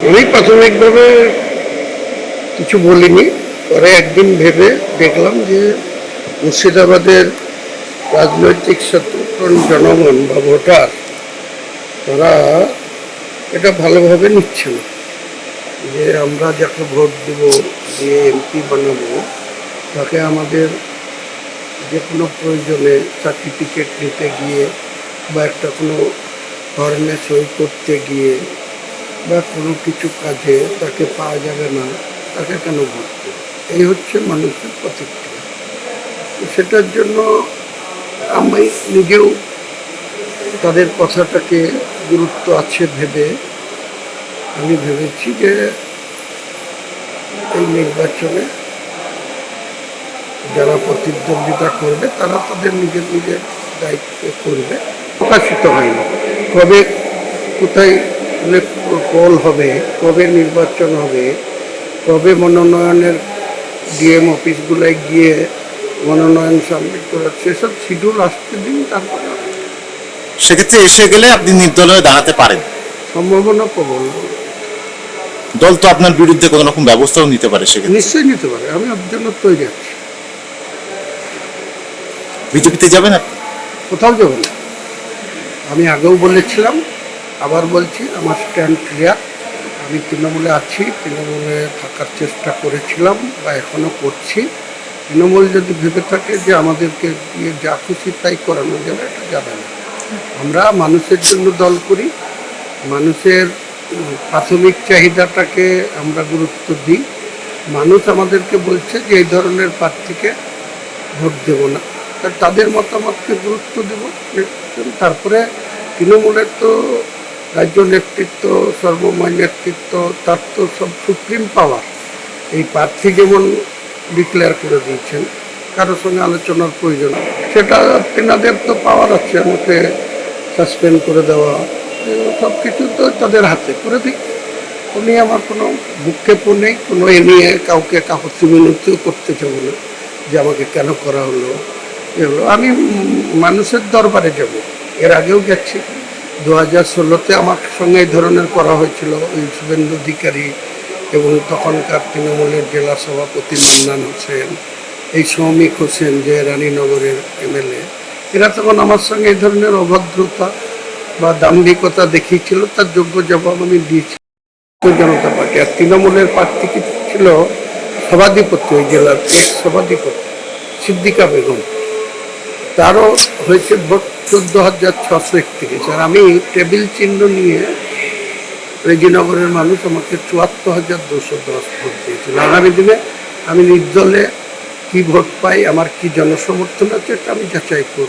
আমি প্রাথমিকভাবে কিছু বলিনি। পরে একদিন ভেবে দেখলাম যে মুর্শিদাবাদের রাজনৈতিক সচেতন জনগণ বা ভোটার, তারা এটা ভালোভাবে নিচ্ছে না। যে আমরা যাকে ভোট দেব, যে এমপি বানাবো, তাকে আমাদের যে কোনো প্রয়োজনে সার্টিফিকেট নিতে গিয়ে বা একটা কোনো ফর্মে সই করতে গিয়ে বা কোনো কিছু কাজে তাকে পাওয়া যাবে না, তাকে কেন ভোট এই হচ্ছে মানুষের প্রতিক্রিয়া। সেটার জন্য আমি নিজেও তাদের কথাটাকে গুরুত্ব আছে ভেবে আমি ভেবেছি যে এই নির্বাচনে যারা প্রতিদ্বন্দ্বিতা করবে, তারা তাদের নিজের নিজের দায়িত্বে করবে। প্রকাশিত হয়নি। কবে, কোথায় পোল হবে কবে নির্বাচন হবে কবে মনোনয়নের ডিএম অফিসগুলোয় গিয়ে মনোনয়ন সাবমিট করা সেসব শিডিউল আসতে দিন তারপরে সেক্ষেত্রে এসে গেলে আপনি নির্দলীয় দাঁড়াতে পারেন। সম্ভাবনা প্রবল। দল তো আপনার বিরুদ্ধে কোনো রকম ব্যবস্থাও নিতে পারে সেক্ষেত্রে। নিশ্চয়ই নিতে পারে আমি ওর জন্য তৈরি আছি। বিজেপিতে যাবেন আপনি? কোথাও যাবেন আমি আগেও বলেছিলাম আবার বলছি, আমার স্ট্যান্ড ক্লিয়ার আমি তৃণমূলে আছি, তৃণমূলে থাকার চেষ্টা করেছিলাম বা এখনও করছি। তৃণমূল যদি ভেবে থাকে যে আমাদেরকে দিয়ে যা খুশি তাই করানো যাবে, এটা যাবে না। আমরা মানুষের জন্য দল করি, মানুষের প্রাথমিক চাহিদাটাকে আমরা গুরুত্ব দিই। মানুষ আমাদেরকে বলছে যে এই ধরনের প্রার্থীকে ভোট দেব না। তাদের মতামতকে গুরুত্ব দেব। তারপরে তৃণমূলের তো রাজ্য নেতৃত্ব সর্বময় নেতৃত্ব, তার তো সব সুপ্রিম পাওয়ার। এই প্রার্থী যেমন ডিক্লেয়ার করে দিয়েছেন কারোর সঙ্গে আলোচনার প্রয়োজন সেটা তেনাদের তো পাওয়ার আছে, আমাকে সাসপেন্ড করে দেওয়া সব কিছু তো তাদের হাতে করে দিই। উনি আমার কোনো ভূক্ষেপও নেই, কোনো এ নিয়ে কাউকে কাপড় মিনতিও করতে চাবো না, যে আমাকে কেন করা হলো, এগুলো আমি মানুষের দরবারে যাব, এর আগেও গেছি। দু হাজার ষোলোতে আমার সঙ্গে এই ধরনের করা হয়েছিল ওই শুভেন্দু অধিকারী এবং তখনকার তৃণমূলের জেলা সভাপতি মান্নান হোসেন, এই সৌমিক হোসেন যে রানীনগরের এমএলএ এরা তখন আমার সঙ্গে এই ধরনের অভদ্রতা বা দাম্ভিকতা দেখিয়েছিল, তার যোগ্য জবাব আমি দিয়েছি। জনতা পার্টি, আর তৃণমূলের প্রার্থী ছিল? সভাধিপতি, ওই জেলার সভাধিপতি, সিদ্দিকা বেগম। তারও হয়েছে ভোট চোদ্দ হাজার ছশো একত্রিশ। আর আমি টেবিল চিহ্ন নিয়ে রেজিনগরের মানুষ আমাকে চুয়াত্তর হাজার দুশো দশ ভোট দিয়েছিল। আগামী দিনে আমি নির্দলে কি ভোট পাই, আমার কি জনসমর্থন আছে, এটা আমি যাচাই করব।